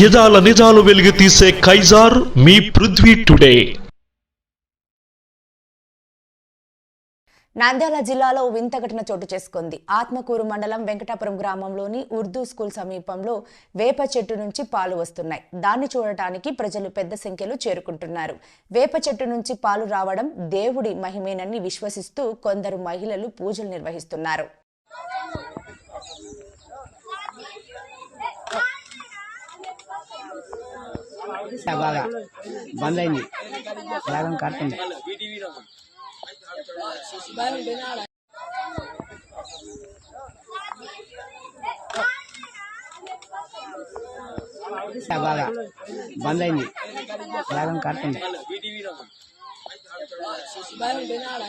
యదాల నిజాలు వెలిగి తీసే కైజార్ మీ పృథ్వీ టుడే. నంద్యాల జిల్లాలో వింత ఘటన చోటు చేసుకుంది. ఆత్మకూరు మండలం వెంకటాపురం గ్రామంలోని ఉర్దూ స్కూల్ సమీపంలో వేప చెట్టు నుంచి పాలు వస్తున్నాయి. దాన్ని చూడటానికి ప్రజలు పెద్ద సంఖ్యలో చేరుకుంటున్నారు. వేప చెట్టు నుంచి పాలు రావడం దేవుడి మహిమేనని విశ్వసిస్తూ కొందరు మహిళలు పూజలు నిర్వహిస్తున్నారు. బాగా బంద్ అయింది. వేగం కడుతుంది బాగా బంద్ అయింది. వేగం కడుతుంది